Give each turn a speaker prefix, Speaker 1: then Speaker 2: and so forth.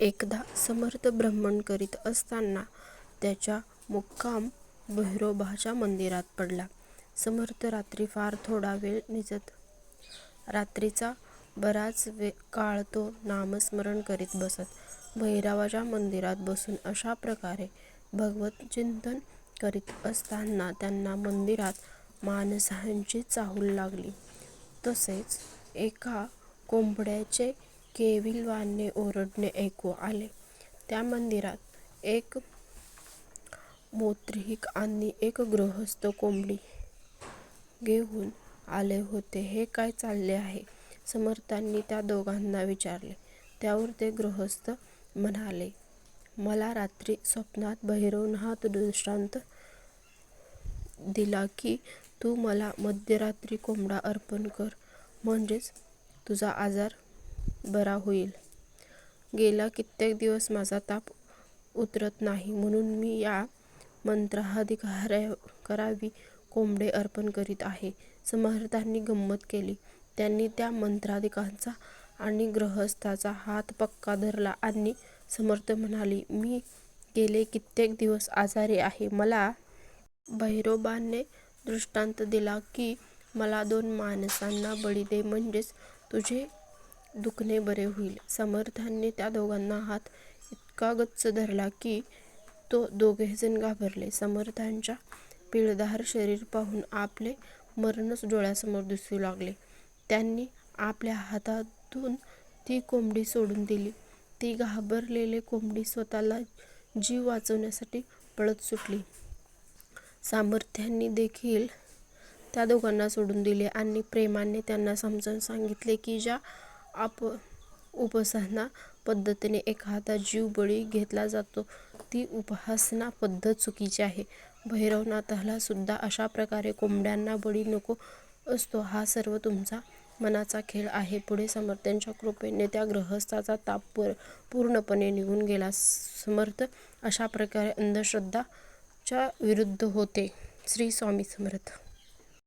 Speaker 1: एकदा समर्थ भ्रमण करीत असताना त्याचा मुक्काम भैरोबाच्या मंदिरात पडला. समर्थ रात्री फार थोडा वेळ निजत. रात्रीचा बराच वे काळ तो नामस्मरण करीत बसत. भैरवाच्या मंदिरात बसून अशा प्रकारे भगवत चिंतन करीत असताना त्यांना मंदिरात माणसांची चाहूल लागली. तसेच एका कोंबड्याचे केविलवाणे ओरडणे ऐकू आले. त्या मंदिरात एक मोत्रिक आणि एक गृहस्थ कोंबडी घेऊन आले होते. हे काय चालले आहे? समर्थांनी त्या दोघांना विचारले. त्यावर ते गृहस्थ म्हणाले, मला रात्री स्वप्नात भैरवाने हा दृष्टांत दिला की तू मला मध्यरात्री कोंबडा अर्पण कर म्हणजेच तुझा आजार बरा होईल. गेला कित्येक दिवस माझा ताप उतरत नाही म्हणून मी या मंत्राधिकारावी कोंबडे अर्पण करीत आहे. समर्थांनी गंमत केली. त्यांनी त्या मंत्राधिकांचा आणि गृहस्थाचा हात पक्का धरला आणि समर्थ म्हणाली मी गेले कित्येक दिवस आजारी आहे. मला भैरोबाने दृष्टांत दिला की मला दोन माणसांना बळी दे म्हणजेच तुझे दुखणे बरे होईल. समर्थांनी त्या दोघांना हात इतका गच्च धरला की तो दोघेजण घाबरले. समर्थांच्या पिळदार शरीर पाहून आपले मरणच डोळ्यासमोर दिसू लागले. त्यांनी आपल्या हातातून ती कोंबडी सोडून दिली. ती घाबरलेली कोंबडी स्वतःला जीव वाचवण्यासाठी पळत सुटली. सामर्थ्यांनी देखील त्या दोघांना सोडून दिले आणि प्रेमाने त्यांना समजावून सांगितले की ज्या आप उपासना पद्धतीने एखादा जीव बळी घेतला जातो ती उपासना पद्धत चुकीची आहे. भैरवनाथाला सुद्धा अशा प्रकारे कोंबड्यांना बळी नको असतो. हा सर्व तुमचा मनाचा खेळ आहे. पुढे समर्थांच्या कृपेने त्या गृहस्थाचा ताप पूर्णपणे निघून गेला. समर्थ अशा प्रकारे अंधश्रद्धाच्या विरुद्ध होते. श्री स्वामी समर्थ